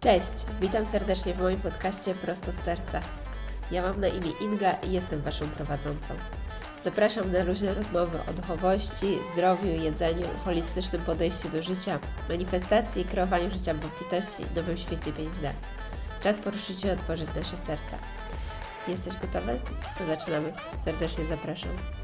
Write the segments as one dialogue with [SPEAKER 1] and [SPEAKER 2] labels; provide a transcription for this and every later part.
[SPEAKER 1] Cześć, witam serdecznie w moim podcaście Prosto z Serca. Ja mam na imię Inga i jestem Waszą prowadzącą. Zapraszam na luźne rozmowy o duchowości, zdrowiu, jedzeniu, holistycznym podejściu do życia, manifestacji i kreowaniu życia w obfitości i nowym świecie 5D. Czas poruszyć i otworzyć nasze serca. Jesteś gotowy? To zaczynamy. Serdecznie zapraszam.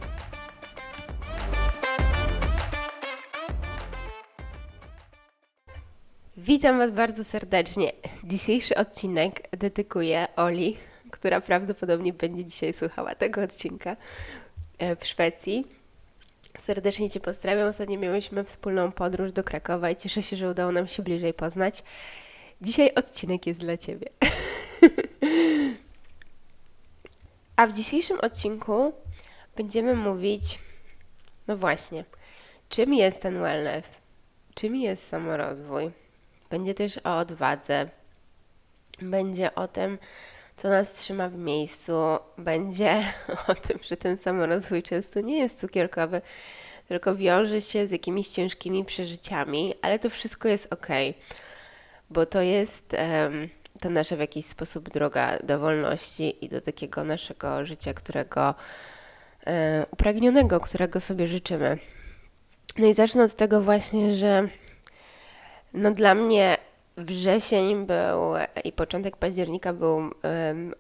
[SPEAKER 1] Witam Was bardzo serdecznie. Dzisiejszy odcinek dedykuję Oli, która prawdopodobnie będzie dzisiaj słuchała tego odcinka e, w Szwecji. Serdecznie Cię pozdrawiam. Ostatnio miałyśmy wspólną podróż do Krakowa i cieszę się, że udało nam się bliżej poznać. Dzisiaj odcinek jest dla Ciebie. A w dzisiejszym odcinku będziemy mówić, no właśnie, czym jest ten wellness, czym jest samorozwój. Będzie też o odwadze, będzie o tym, co nas trzyma w miejscu, będzie o tym, że ten samorozwój często nie jest cukierkowy, tylko wiąże się z jakimiś ciężkimi przeżyciami, ale to wszystko jest ok, bo to jest um, to nasza w jakiś sposób droga do wolności i do takiego naszego życia, którego um, upragnionego, którego sobie życzymy. No i zacznę od tego właśnie, że no dla mnie wrzesień był i początek października był um,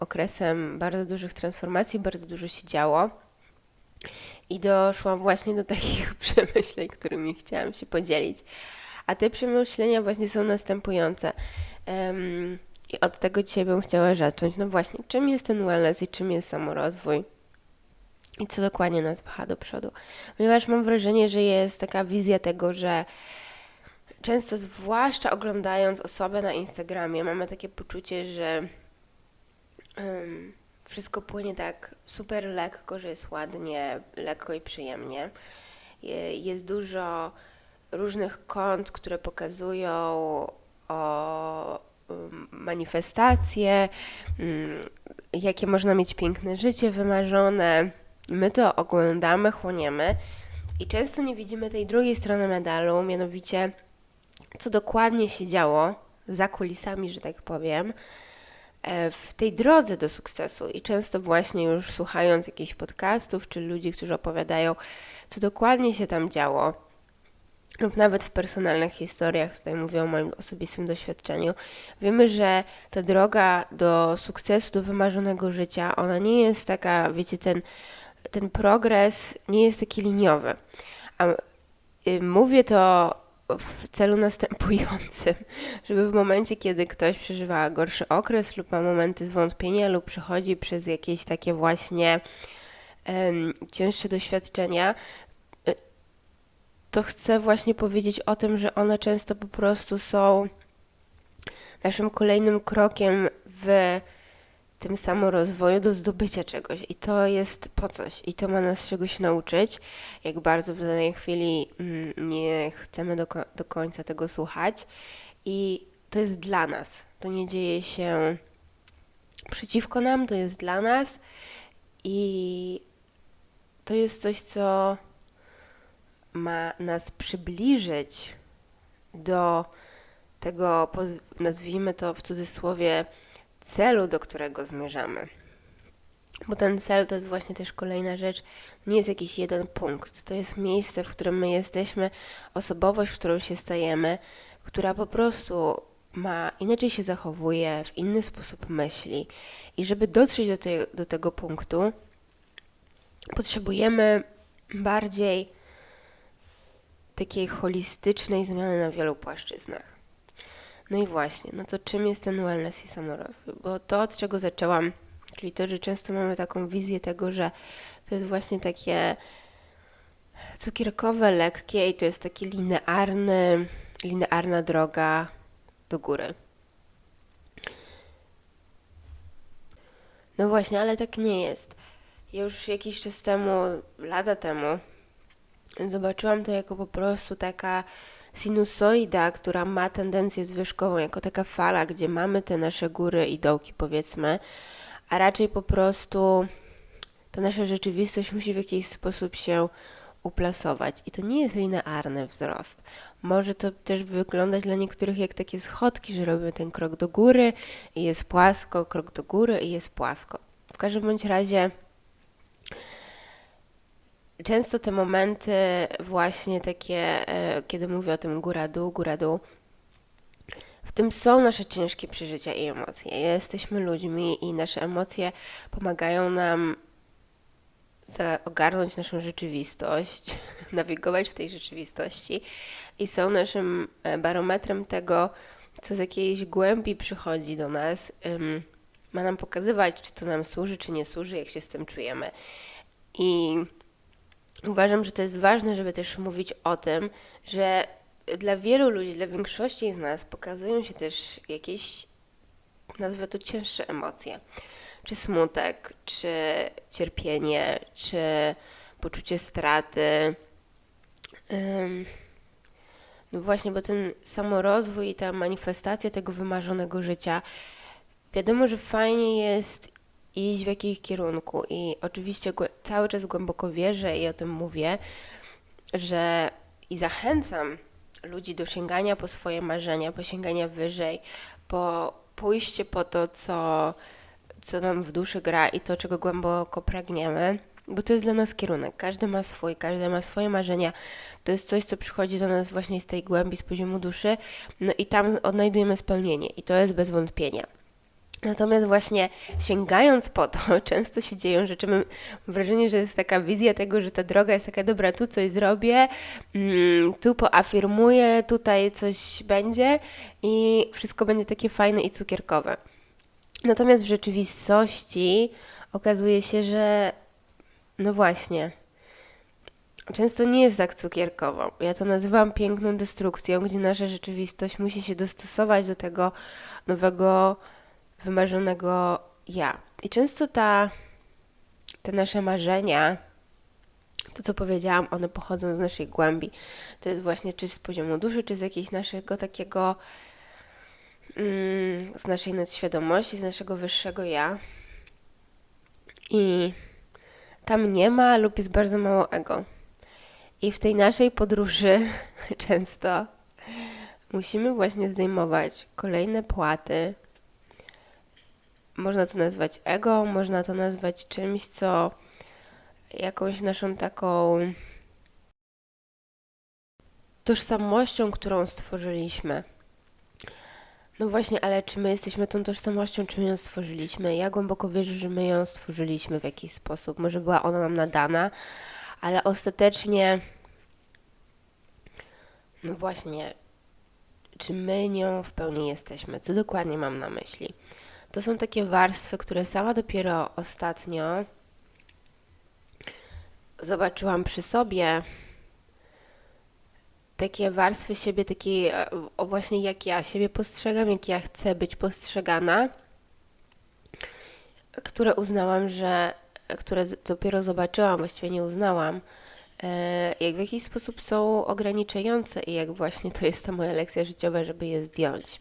[SPEAKER 1] okresem bardzo dużych transformacji, bardzo dużo się działo. I doszłam właśnie do takich przemyśleń, którymi chciałam się podzielić. A te przemyślenia właśnie są następujące. Um, I od tego dzisiaj bym chciała zacząć. No właśnie, czym jest ten wellness i czym jest samorozwój? I co dokładnie nas pcha do przodu? Ponieważ mam wrażenie, że jest taka wizja tego, że często, zwłaszcza oglądając osobę na Instagramie, mamy takie poczucie, że um, wszystko płynie tak super lekko, że jest ładnie, lekko i przyjemnie. Jest dużo różnych kont, które pokazują o manifestacje, um, jakie można mieć piękne życie wymarzone. My to oglądamy, chłoniemy i często nie widzimy tej drugiej strony medalu, mianowicie co dokładnie się działo za kulisami, że tak powiem, e, w tej drodze do sukcesu. I często właśnie już słuchając jakichś podcastów, czy ludzi, którzy opowiadają, co dokładnie się tam działo, lub nawet w personalnych historiach, tutaj mówię o moim osobistym doświadczeniu, wiemy, że ta droga do sukcesu, do wymarzonego życia, ona nie jest taka, wiecie, ten, ten progres nie jest taki liniowy. A y, mówię to w celu następującym, żeby w momencie, kiedy ktoś przeżywa gorszy okres lub ma momenty zwątpienia lub przechodzi przez jakieś takie właśnie um, cięższe doświadczenia, y, to chcę właśnie powiedzieć o tym, że one często po prostu są naszym kolejnym krokiem w tym samorozwoju do zdobycia czegoś i to jest po coś i to ma nas czegoś nauczyć. Jak bardzo w danej chwili mm, nie chcemy do, do końca tego słuchać i to jest dla nas. To nie dzieje się przeciwko nam, to jest dla nas i to jest coś, co ma nas przybliżyć do tego, nazwijmy to w cudzysłowie, celu, do którego zmierzamy. Bo ten cel to jest właśnie też kolejna rzecz, nie jest jakiś jeden punkt. To jest miejsce, w którym my jesteśmy, osobowość, w którą się stajemy, która po prostu ma inaczej się zachowuje, w inny sposób myśli. I żeby dotrzeć do, tej, do tego punktu, potrzebujemy bardziej takiej holistycznej zmiany na wielu płaszczyznach. No i właśnie, no to czym jest ten wellness i samorozwój? Bo to, od czego zaczęłam, czyli to, że często mamy taką wizję tego, że to jest właśnie takie cukierkowe, lekkie i to jest taki linearny, linearna droga do góry. No właśnie, ale tak nie jest. Już jakiś czas temu, lata temu, zobaczyłam to jako po prostu taka sinusoida, która ma tendencję zwyżkową, jako taka fala, gdzie mamy te nasze góry i dołki, powiedzmy, a raczej po prostu ta nasza rzeczywistość musi w jakiś sposób się uplasować. I to nie jest linearny wzrost. Może to też wyglądać dla niektórych jak takie schodki, że robimy ten krok do góry i jest płasko, krok do góry i jest płasko. W każdym bądź razie często te momenty właśnie takie, e, kiedy mówię o tym góra-dół, góra-dół, w tym są nasze ciężkie przeżycia i emocje. Jesteśmy ludźmi i nasze emocje pomagają nam ogarnąć naszą rzeczywistość, nawigować w tej rzeczywistości i są naszym e, barometrem tego, co z jakiejś głębi przychodzi do nas. Ma nam pokazywać, czy to nam służy, czy nie służy, jak się z tym czujemy. I uważam, że to jest ważne, żeby też mówić o tym, że dla wielu ludzi, dla większości z nas pokazują się też jakieś, nazwę to cięższe emocje. Czy smutek, czy cierpienie, czy poczucie straty. No właśnie, bo ten samorozwój i ta manifestacja tego wymarzonego życia, wiadomo, że fajnie jest iść w jakimś kierunku i oczywiście cały czas głęboko wierzę i o tym mówię, że i zachęcam ludzi do sięgania po swoje marzenia, po sięgania wyżej, po pójście po to, co, co nam w duszy gra i to, czego głęboko pragniemy, bo to jest dla nas kierunek. Każdy ma swój, każdy ma swoje marzenia. To jest coś, co przychodzi do nas właśnie z tej głębi, z poziomu duszy, no i tam odnajdujemy spełnienie i to jest bez wątpienia. Natomiast właśnie sięgając po to, często się dzieją rzeczy. Mam wrażenie, że jest taka wizja tego, że ta droga jest taka, dobra, tu coś zrobię, mm, tu poafirmuję, tutaj coś będzie i wszystko będzie takie fajne i cukierkowe. Natomiast w rzeczywistości okazuje się, że no właśnie, często nie jest tak cukierkowo. Ja to nazywam piękną destrukcją, gdzie nasza rzeczywistość musi się dostosować do tego nowego wymarzonego ja. I często ta, te nasze marzenia, to co powiedziałam, one pochodzą z naszej głębi. To jest właśnie czy z poziomu duszy, czy z jakiegoś naszego takiego, mm, z naszej nadświadomości, z naszego wyższego ja. I tam nie ma lub jest bardzo mało ego. I w tej naszej podróży często musimy właśnie zdejmować kolejne płaty, można to nazwać ego, można to nazwać czymś, co jakąś naszą taką tożsamością, którą stworzyliśmy. No właśnie, ale czy my jesteśmy tą tożsamością, czy my ją stworzyliśmy? Ja głęboko wierzę, że my ją stworzyliśmy w jakiś sposób. Może była ona nam nadana, ale ostatecznie, no właśnie, czy my nią w pełni jesteśmy? Co dokładnie mam na myśli? To są takie warstwy, które sama dopiero ostatnio zobaczyłam przy sobie. Takie warstwy siebie, takie o właśnie jak ja siebie postrzegam, jak ja chcę być postrzegana, które uznałam, że, które dopiero zobaczyłam, właściwie nie uznałam, e, jak w jakiś sposób są ograniczające i jak właśnie to jest ta moja lekcja życiowa, żeby je zdjąć.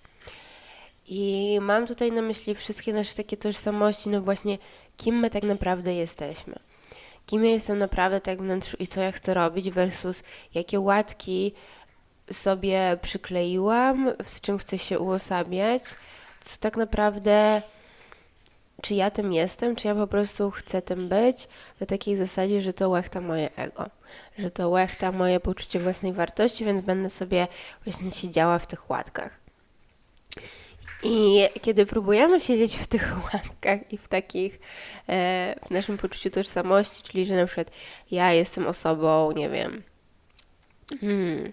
[SPEAKER 1] I mam tutaj na myśli wszystkie nasze takie tożsamości, no właśnie, kim my tak naprawdę jesteśmy. Kim ja jestem naprawdę tak wnętrzu i co ja chcę robić versus jakie łatki sobie przykleiłam, z czym chcę się uosabiać, co tak naprawdę, czy ja tym jestem, czy ja po prostu chcę tym być, na takiej zasadzie, że to łechta moje ego, że to łechta moje poczucie własnej wartości, więc będę sobie właśnie siedziała w tych łatkach. I kiedy próbujemy siedzieć w tych łatkach i w takich, e, w naszym poczuciu tożsamości, czyli że na przykład ja jestem osobą, nie wiem, hmm,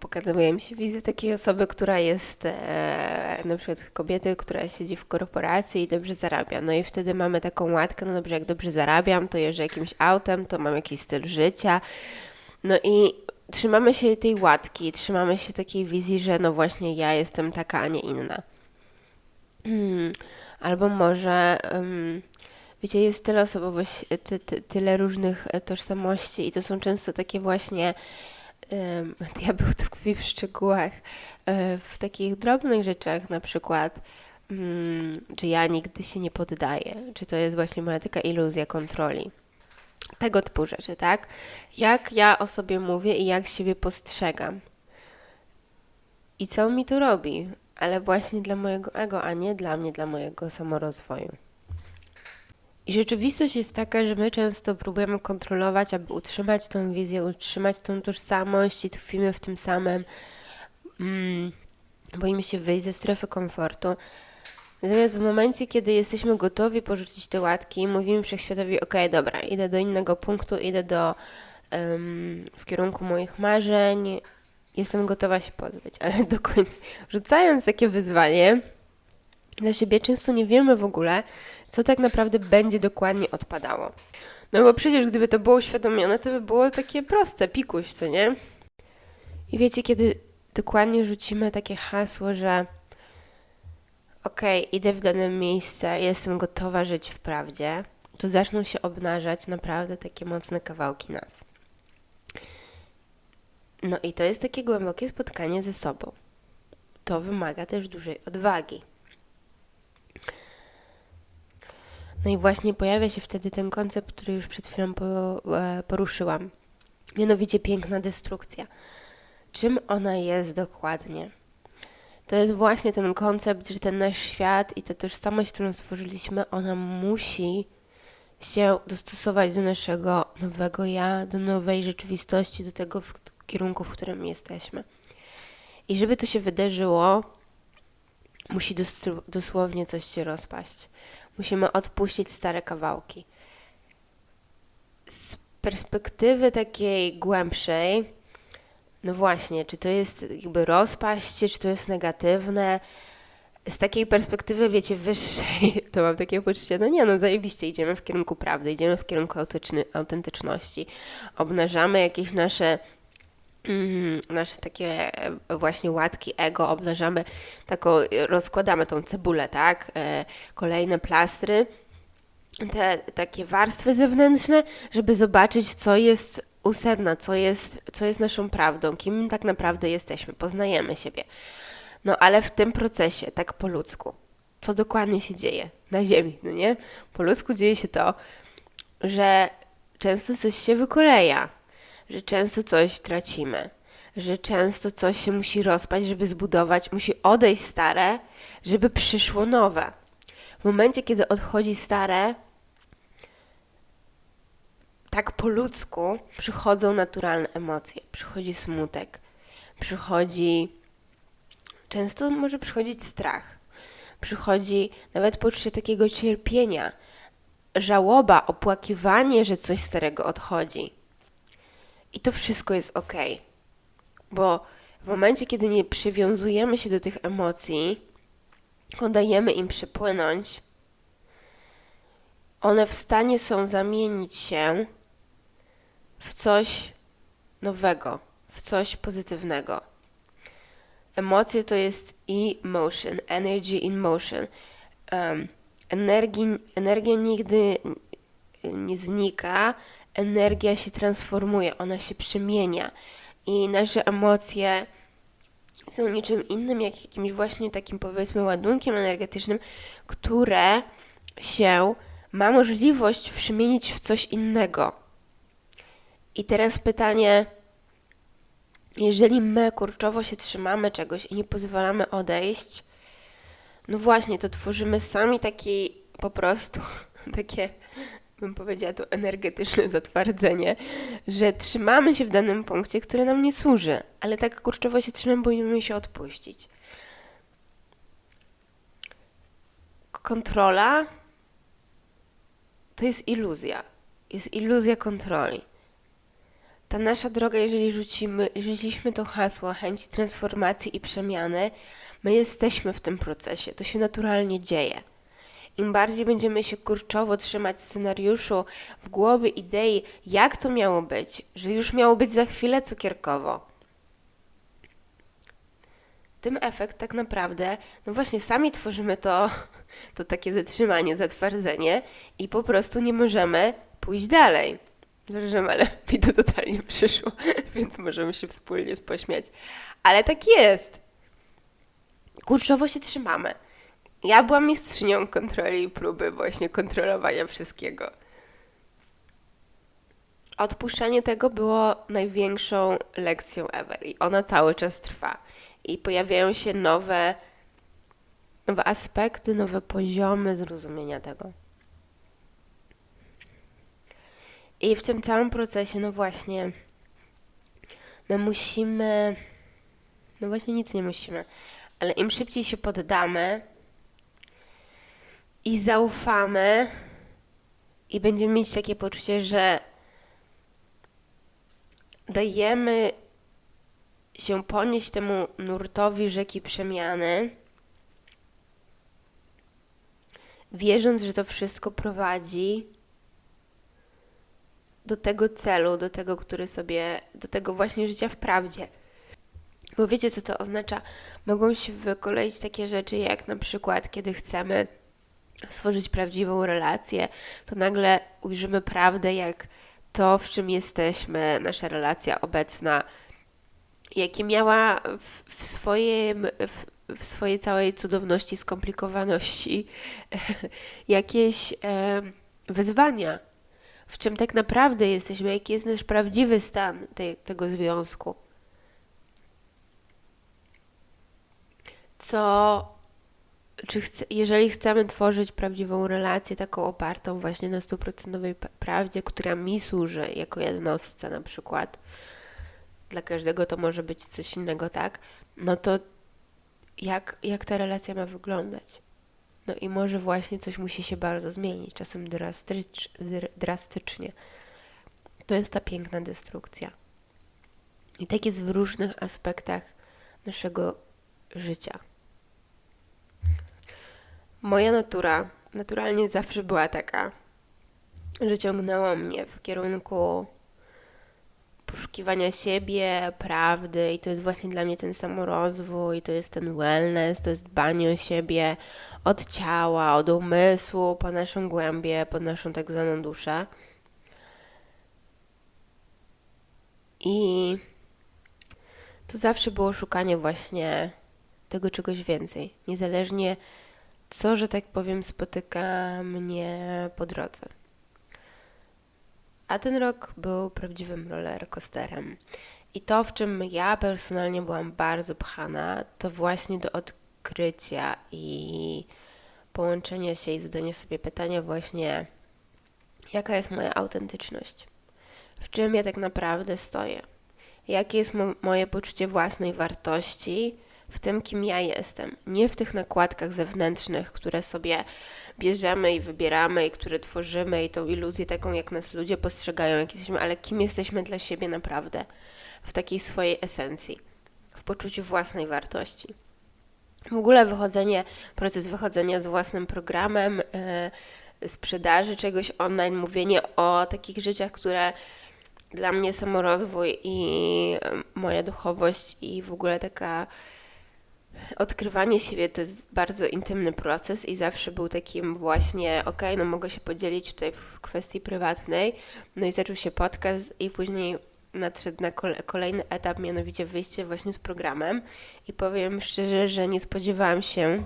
[SPEAKER 1] pokazuje mi się wizja takiej osoby, która jest e, na przykład kobiety, która siedzi w korporacji i dobrze zarabia. No i wtedy mamy taką łatkę, no dobrze, jak dobrze zarabiam, to jeżdżę jakimś autem, to mam jakiś styl życia. No i trzymamy się tej łatki, trzymamy się takiej wizji, że no właśnie ja jestem taka, a nie inna. Hmm. Albo może, um, wiecie, jest tyle osobowości, ty, ty, tyle różnych e, tożsamości i to są często takie właśnie, um, diabeł tkwi w szczegółach, e, w takich drobnych rzeczach, na przykład, um, czy ja nigdy się nie poddaję, czy to jest właśnie moja taka iluzja kontroli. Tego typu rzeczy, tak? Jak ja o sobie mówię i jak siebie postrzegam. I co mi to robi? Ale właśnie dla mojego ego, a nie dla mnie, dla mojego samorozwoju. I rzeczywistość jest taka, że my często próbujemy kontrolować, aby utrzymać tą wizję, utrzymać tą tożsamość i tkwimy w tym samym. Mm, boimy się wyjść ze strefy komfortu. Natomiast w momencie, kiedy jesteśmy gotowi porzucić te łatki, mówimy wszechświatowi: OK, dobra, idę do innego punktu, idę do em, w kierunku moich marzeń, jestem gotowa się pozbyć, ale do końca, rzucając takie wyzwanie dla siebie, często nie wiemy w ogóle, co tak naprawdę będzie dokładnie odpadało. No bo przecież gdyby to było uświadomione, to by było takie proste, pikuś, co nie? I wiecie, kiedy dokładnie rzucimy takie hasło, że okej, idę w dane miejsce, jestem gotowa żyć w prawdzie, to zaczną się obnażać naprawdę takie mocne kawałki nas. No i to jest takie głębokie spotkanie ze sobą. To wymaga też dużej odwagi. No i właśnie pojawia się wtedy ten koncept, który już przed chwilą e, poruszyłam. Mianowicie piękna destrukcja. Czym ona jest dokładnie? To jest właśnie ten koncept, że ten nasz świat i ta tożsamość, którą stworzyliśmy, ona musi się dostosować do naszego nowego ja, do nowej rzeczywistości, do tego w kierunku, w którym jesteśmy. I żeby to się wydarzyło, musi dosłownie coś się rozpaść. Musimy odpuścić stare kawałki. Z perspektywy takiej głębszej, no właśnie, czy to jest jakby rozpaść, czy to jest negatywne? Z takiej perspektywy, wiecie, wyższej, to mam takie poczucie, no nie, no zajebiście, idziemy w kierunku prawdy, idziemy w kierunku autentyczności, obnażamy jakieś nasze mm, nasze takie e, właśnie łatki ego, obnażamy taką, rozkładamy tą cebulę, tak? E, kolejne plastry, te takie warstwy zewnętrzne, żeby zobaczyć, co jest u sedna, co jest, co jest naszą prawdą, kim tak naprawdę jesteśmy, poznajemy siebie. No ale w tym procesie, tak po ludzku, co dokładnie się dzieje na Ziemi, no nie? Po ludzku dzieje się to, że często coś się wykoleja, że często coś tracimy, że często coś się musi rozpaść, żeby zbudować, musi odejść stare, żeby przyszło nowe. W momencie, kiedy odchodzi stare, tak po ludzku przychodzą naturalne emocje. Przychodzi smutek, przychodzi. Często może przychodzić strach, przychodzi nawet poczucie takiego cierpienia, żałoba, opłakiwanie, że coś starego odchodzi. I to wszystko jest ok, bo w momencie, kiedy nie przywiązujemy się do tych emocji, dajemy im przepłynąć, one w stanie są zamienić się w coś nowego, w coś pozytywnego. Emocje to jest emotion, energy in motion. Um, energii, energia nigdy nie znika, energia się transformuje, ona się przemienia i nasze emocje są niczym innym, jak jakimś właśnie takim powiedzmy ładunkiem energetycznym, które się ma możliwość przemienić w coś innego. I teraz pytanie, jeżeli my kurczowo się trzymamy czegoś i nie pozwalamy odejść, no właśnie, to tworzymy sami taki po prostu takie bym powiedziała to energetyczne zatwardzenie, że trzymamy się w danym punkcie, który nam nie służy, ale tak kurczowo się trzymamy, boimy się odpuścić. Kontrola to jest iluzja. Jest iluzja kontroli. Ta nasza droga, jeżeli rzucimy, rzuciliśmy to hasło chęci transformacji i przemiany, my jesteśmy w tym procesie. To się naturalnie dzieje. Im bardziej będziemy się kurczowo trzymać scenariuszu w głowie idei, jak to miało być, że już miało być za chwilę cukierkowo, tym efekt tak naprawdę, no właśnie sami tworzymy to, to takie zatrzymanie, zatwardzenie i po prostu nie możemy pójść dalej. Przepraszam, ale mi to totalnie przyszło, więc możemy się wspólnie pośmiać. Ale tak jest. Kurczowo się trzymamy. Ja byłam mistrzynią kontroli i próby właśnie kontrolowania wszystkiego. odpuszczanie tego było największą lekcją ever i ona cały czas trwa. I pojawiają się nowe, nowe aspekty, nowe poziomy zrozumienia tego. I w tym całym procesie, no właśnie, my musimy, no właśnie nic nie musimy, ale im szybciej się poddamy i zaufamy i będziemy mieć takie poczucie, że dajemy się ponieść temu nurtowi rzeki przemiany, wierząc, że to wszystko prowadzi do tego celu, do tego, który sobie, do tego właśnie życia w prawdzie. Bo wiecie, co to oznacza? Mogą się wykoleić takie rzeczy, jak na przykład, kiedy chcemy stworzyć prawdziwą relację, to nagle ujrzymy prawdę, jak to, w czym jesteśmy, nasza relacja obecna, jakie miała w, w, swoim, w, w swojej całej cudowności, skomplikowaności jakieś e, wyzwania, w czym tak naprawdę jesteśmy, jaki jest nasz prawdziwy stan tego związku. Co, czy chce, jeżeli chcemy tworzyć prawdziwą relację, taką opartą właśnie na stuprocentowej prawdzie, która mi służy jako jednostce na przykład, dla każdego to może być coś innego, tak? No to jak, jak ta relacja ma wyglądać? No i może właśnie coś musi się bardzo zmienić, czasem drastycz, drastycznie. To jest ta piękna destrukcja. I tak jest w różnych aspektach naszego życia. Moja natura naturalnie zawsze była taka, że ciągnęła mnie w kierunku poszukiwania siebie, prawdy i to jest właśnie dla mnie ten samorozwój, to jest ten wellness, to jest dbanie o siebie od ciała, od umysłu, po naszą głębię, po naszą tak zwaną duszę. I to zawsze było szukanie właśnie tego czegoś więcej, niezależnie co, że tak powiem, spotyka mnie po drodze. A ten rok był prawdziwym rollercoasterem. I to, w czym ja personalnie byłam bardzo pchana, to właśnie do odkrycia i połączenia się i zadania sobie pytania właśnie, jaka jest moja autentyczność? W czym ja tak naprawdę stoję? Jakie jest mo moje poczucie własnej wartości w tym, kim ja jestem? Nie w tych nakładkach zewnętrznych, które sobie bierzemy i wybieramy i które tworzymy i tą iluzję taką, jak nas ludzie postrzegają, jak jesteśmy, ale kim jesteśmy dla siebie naprawdę, w takiej swojej esencji, w poczuciu własnej wartości. W ogóle wychodzenie, proces wychodzenia z własnym programem, yy, sprzedaży czegoś online, mówienie o takich rzeczach, które dla mnie samorozwój i moja duchowość i w ogóle taka odkrywanie siebie to jest bardzo intymny proces i zawsze był takim właśnie, ok, no mogę się podzielić tutaj w kwestii prywatnej. No i zaczął się podcast i później nadszedł na kolejny etap, mianowicie wyjście właśnie z programem. I powiem szczerze, że nie spodziewałam się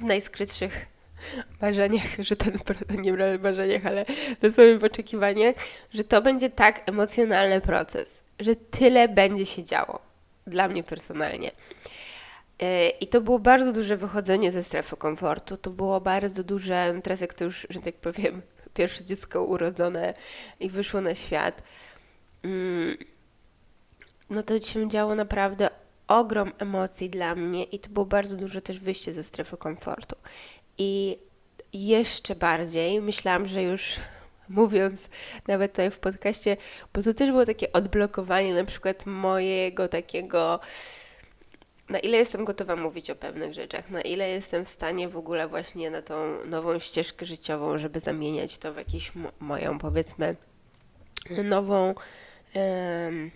[SPEAKER 1] w najskrytszych marzeniach, że ten, nie marzeniach, ale na swoim oczekiwaniach, że to będzie tak emocjonalny proces, że tyle będzie się działo dla mnie personalnie. I to było bardzo duże wychodzenie ze strefy komfortu. To było bardzo duże, teraz jak to już, że tak powiem, pierwsze dziecko urodzone i wyszło na świat, mm, no to się działo naprawdę ogrom emocji dla mnie i to było bardzo duże też wyjście ze strefy komfortu. I jeszcze bardziej myślałam, że już mówiąc nawet tutaj w podcaście, bo to też było takie odblokowanie na przykład mojego takiego na ile jestem gotowa mówić o pewnych rzeczach, na ile jestem w stanie w ogóle właśnie na tą nową ścieżkę życiową, żeby zamieniać to w jakąś moją, powiedzmy, nową, um,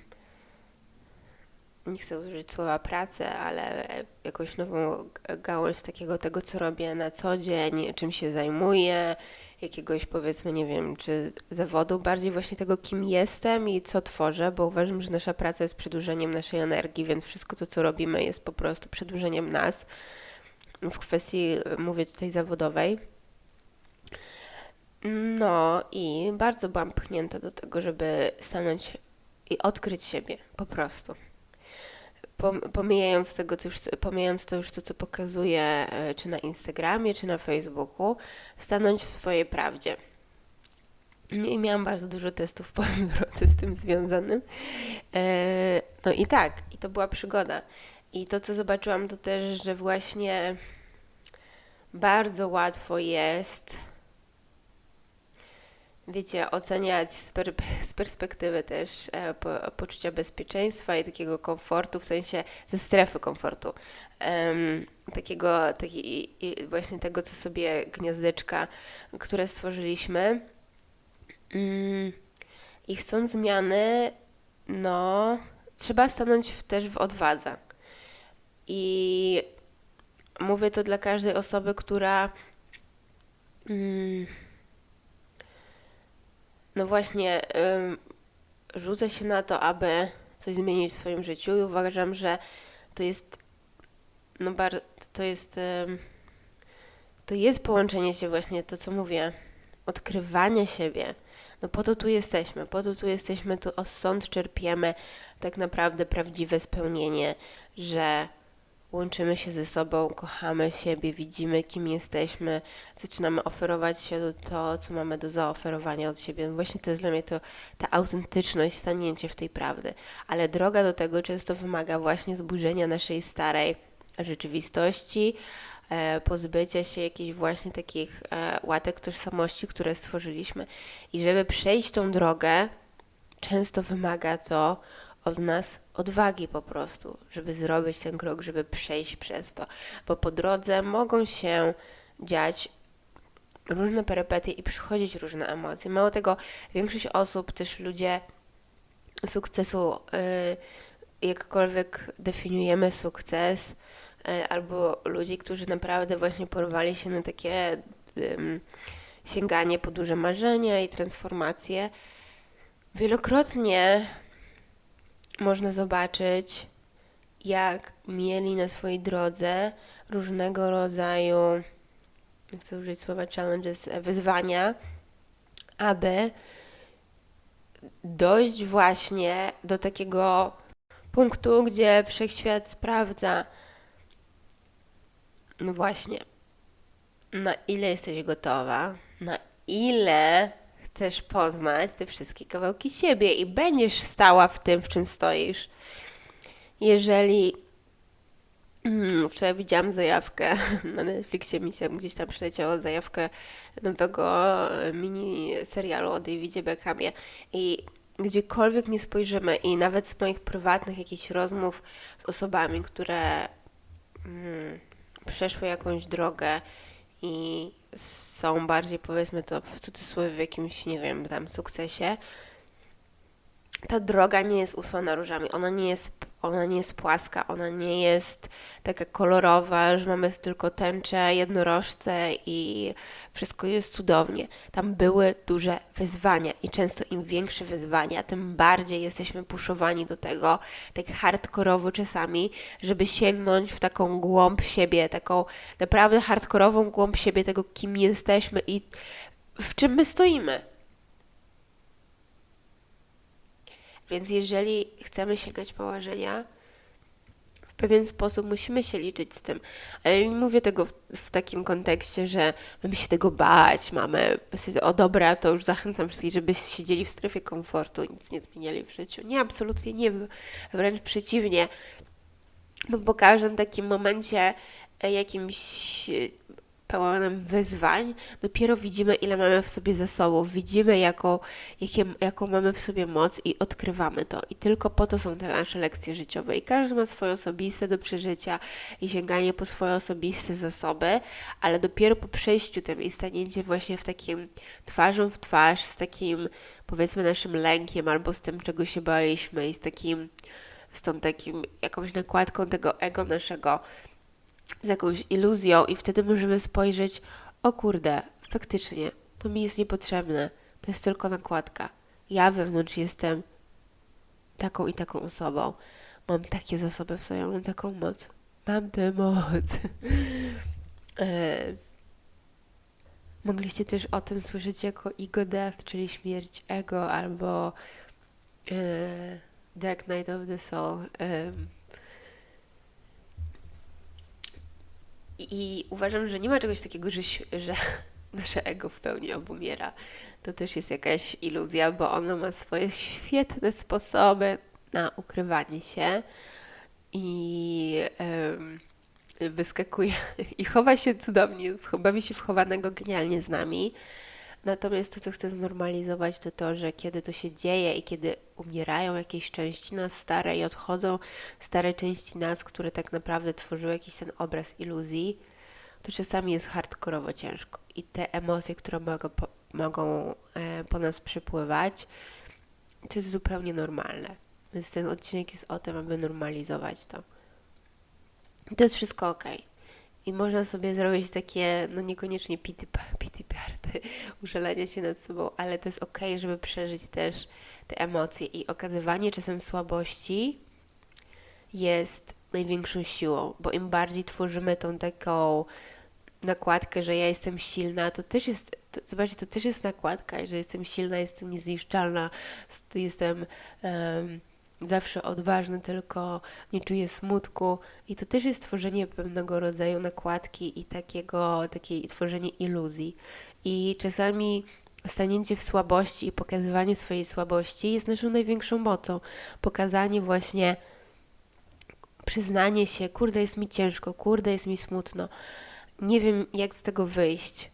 [SPEAKER 1] nie chcę użyć słowa pracę, ale jakąś nową gałąź takiego tego, co robię na co dzień, czym się zajmuję, jakiegoś powiedzmy, nie wiem, czy zawodu, bardziej właśnie tego, kim jestem i co tworzę, bo uważam, że nasza praca jest przedłużeniem naszej energii, więc wszystko to, co robimy, jest po prostu przedłużeniem nas w kwestii, mówię tutaj zawodowej. No i bardzo byłam pchnięta do tego, żeby stanąć i odkryć siebie po prostu. Pom- Pomijając, tego, co już, pomijając to już to, co pokazuję, e, czy na Instagramie, czy na Facebooku, stanąć w swojej prawdzie. I miałam bardzo dużo testów po drodze z tym związanym. E, No i tak, i to była przygoda. I to, co zobaczyłam, to też, że właśnie bardzo łatwo jest, wiecie, oceniać z, per, z perspektywy też e, po, poczucia bezpieczeństwa i takiego komfortu, w sensie ze strefy komfortu. Takiego, taki, i właśnie tego, co sobie gniazdeczka, które stworzyliśmy. Mm, I chcąc zmiany, no, trzeba stanąć w, też w odwadze. I mówię to dla każdej osoby, która mm, no właśnie ym, rzuca się na to, aby coś zmienić w swoim życiu i uważam, że to jest no bar, to jest ym, to jest połączenie się właśnie to, co mówię, odkrywanie siebie. No po to tu jesteśmy, po to tu jesteśmy, tu o stąd czerpiemy tak naprawdę prawdziwe spełnienie, że łączymy się ze sobą, kochamy siebie, widzimy kim jesteśmy, zaczynamy oferować światu to, co mamy do zaoferowania od siebie. Właśnie to jest dla mnie to, ta autentyczność, stanięcie w tej prawdy. Ale droga do tego często wymaga właśnie zburzenia naszej starej rzeczywistości, e, pozbycia się jakichś właśnie takich e, łatek tożsamości, które stworzyliśmy. I żeby przejść tą drogę, często wymaga to od nas odwagi po prostu, żeby zrobić ten krok, żeby przejść przez to, bo po drodze mogą się dziać różne perypetie i przychodzić różne emocje. Mało tego, większość osób, też ludzie sukcesu, y, jakkolwiek definiujemy sukces, y, albo ludzi, którzy naprawdę właśnie porwali się na takie sięganie po duże marzenia i transformacje, wielokrotnie można zobaczyć, jak mieli na swojej drodze różnego rodzaju, chcę użyć słowa challenges, e, wyzwania, aby dojść właśnie do takiego punktu, gdzie wszechświat sprawdza, no właśnie, na ile jesteś gotowa, na ile chcesz poznać te wszystkie kawałki siebie i będziesz stała w tym, w czym stoisz. Jeżeli mm, wczoraj widziałam zajawkę na Netflixie, mi się gdzieś tam przyleciało zajawkę nowego e, mini serialu o Davidzie Beckhamie i gdziekolwiek nie spojrzymy i nawet z moich prywatnych jakichś rozmów z osobami, które mm, przeszły jakąś drogę i są bardziej, powiedzmy to w cudzysłowie, w jakimś, nie wiem, tam sukcesie, ta droga nie jest usłana różami, ona nie jest, ona nie jest płaska, ona nie jest taka kolorowa, że mamy tylko tęczę, jednorożce i wszystko jest cudownie. Tam były duże wyzwania i często im większe wyzwania, tym bardziej jesteśmy puszowani do tego, tak hardkorowo czasami, żeby sięgnąć w taką głąb siebie, taką naprawdę hardkorową głąb siebie, tego kim jesteśmy i w czym my stoimy. Więc jeżeli chcemy sięgać po marzenia, w pewien sposób musimy się liczyć z tym. Ale nie mówię tego w, w takim kontekście, że mamy się tego bać, mamy, o dobra, to już zachęcam wszystkich, żeby siedzieli w strefie komfortu, nic nie zmieniali w życiu. Nie, absolutnie nie, wręcz przeciwnie. No po każdym takim momencie e, jakimś pełnym wyzwań, dopiero widzimy, ile mamy w sobie zasobów, widzimy, jaką, jakie, jaką mamy w sobie moc i odkrywamy to. I tylko po to są te nasze lekcje życiowe. I każdy ma swoje osobiste do przeżycia i sięganie po swoje osobiste zasoby, ale dopiero po przejściu tym i stanięcie właśnie w takim twarzą w twarz, z takim powiedzmy naszym lękiem albo z tym, czego się baliśmy i z takim z tą takim jakąś nakładką tego ego naszego, z jakąś iluzją i wtedy możemy spojrzeć, o kurde, faktycznie, to mi jest niepotrzebne, to jest tylko nakładka. Ja wewnątrz jestem taką i taką osobą. Mam takie zasoby w sobie, mam taką moc. Mam tę moc. E, Mogliście też o tym słyszeć jako ego death, czyli śmierć ego, albo e, Dark Night of the Soul. em. I uważam, że nie ma czegoś takiego, że, że nasze ego w pełni obumiera. To też jest jakaś iluzja, bo ono ma swoje świetne sposoby na ukrywanie się i em, wyskakuje i chowa się cudownie, bawi się w chowanego genialnie z nami. Natomiast to, co chcę znormalizować, to to, że kiedy to się dzieje i kiedy umierają jakieś części nas stare i odchodzą stare części nas, które tak naprawdę tworzyły jakiś ten obraz iluzji, to czasami jest hardkorowo ciężko. I te emocje, które mogą po, mogą e, po nas przypływać, to jest zupełnie normalne. Więc ten odcinek jest o tym, aby normalizować to. To jest wszystko ok. I można sobie zrobić takie, no niekoniecznie pity, pity party, użalenie się nad sobą, ale to jest ok, żeby przeżyć też te emocje. I okazywanie czasem słabości jest największą siłą, bo im bardziej tworzymy tą taką nakładkę, że ja jestem silna, to też jest, to, zobaczcie, to też jest nakładka, że jestem silna, jestem niezniszczalna, jestem em, zawsze odważna, tylko nie czuję smutku i to też jest tworzenie pewnego rodzaju nakładki i takiego, takiej tworzenie iluzji. I czasami stanięcie w słabości i pokazywanie swojej słabości jest naszą największą mocą. Pokazanie właśnie, przyznanie się, kurde, jest mi ciężko, kurde, jest mi smutno nie wiem, jak z tego wyjść.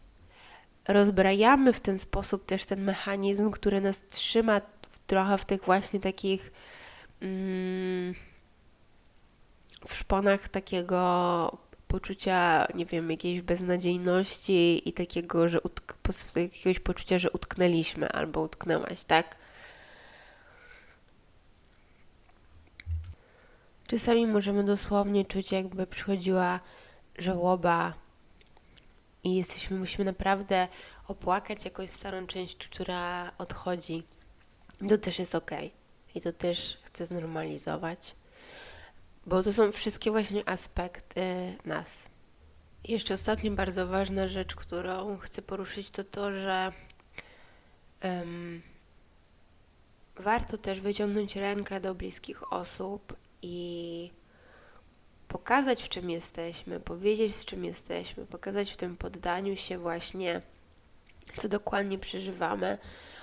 [SPEAKER 1] Rozbrajamy w ten sposób też ten mechanizm, który nas trzyma trochę w tych właśnie takich w szponach takiego poczucia, nie wiem, jakiejś beznadziejności i takiego, że utk- jakiegoś poczucia, że utknęliśmy albo utknęłaś, tak? Czasami możemy dosłownie czuć, jakby przychodziła żałoba i jesteśmy, musimy naprawdę opłakać jakąś starą część, która odchodzi. To też jest ok. I to też chcę znormalizować, bo to są wszystkie właśnie aspekty nas. Jeszcze ostatnia bardzo ważna rzecz, którą chcę poruszyć, to to, że em, warto też wyciągnąć rękę do bliskich osób i pokazać, w czym jesteśmy, powiedzieć, z czym jesteśmy, pokazać w tym poddaniu się właśnie, co dokładnie przeżywamy,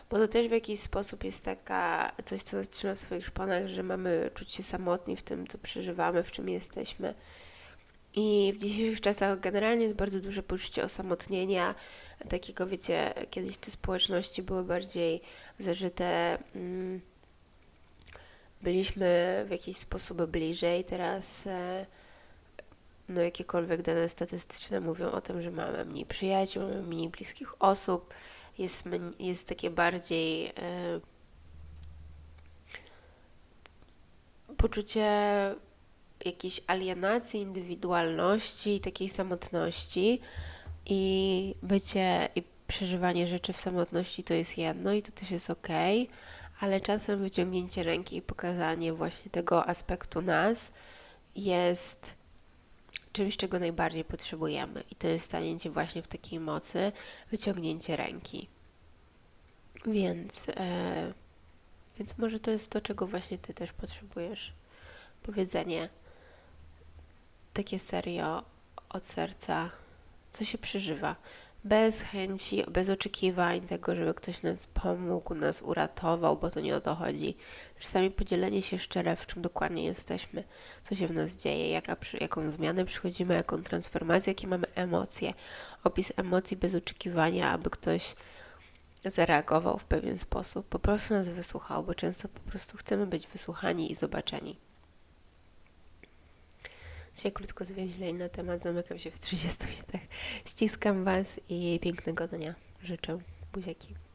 [SPEAKER 1] bo to też w jakiś sposób jest taka, coś, co nas trzyma w swoich szponach, że mamy czuć się samotni w tym, co przeżywamy, w czym jesteśmy. I w dzisiejszych czasach generalnie jest bardzo duże poczucie osamotnienia, takiego, wiecie, kiedyś te społeczności były bardziej zażyte, mm, byliśmy w jakiś sposób bliżej, teraz e, no jakiekolwiek dane statystyczne mówią o tym, że mamy mniej przyjaciół, mniej bliskich osób, jest, jest takie bardziej e, poczucie jakiejś alienacji, indywidualności takiej samotności. I bycie i przeżywanie rzeczy w samotności to jest jedno i to też jest okej, ale czasem wyciągnięcie ręki i pokazanie właśnie tego aspektu nas jest czymś, czego najbardziej potrzebujemy. I to jest stanięcie właśnie w takiej mocy, wyciągnięcie ręki. Więc, e, więc może to jest to, czego właśnie Ty też potrzebujesz. Powiedzenie takie serio od serca, co się przeżywa. Bez chęci, bez oczekiwań tego, żeby ktoś nas pomógł, nas uratował, bo to nie o to chodzi. Czasami podzielenie się szczere, w czym dokładnie jesteśmy, co się w nas dzieje, jaka, jaką zmianę przychodzimy, jaką transformację, jakie mamy emocje. Opis emocji bez oczekiwania, aby ktoś zareagował w pewien sposób. Po prostu nas wysłuchał, bo często po prostu chcemy być wysłuchani i zobaczeni. Dzisiaj krótko zwięźlej na temat, zamykam się w 30 minutach. Ściskam Was i pięknego dnia życzę. Buziaki.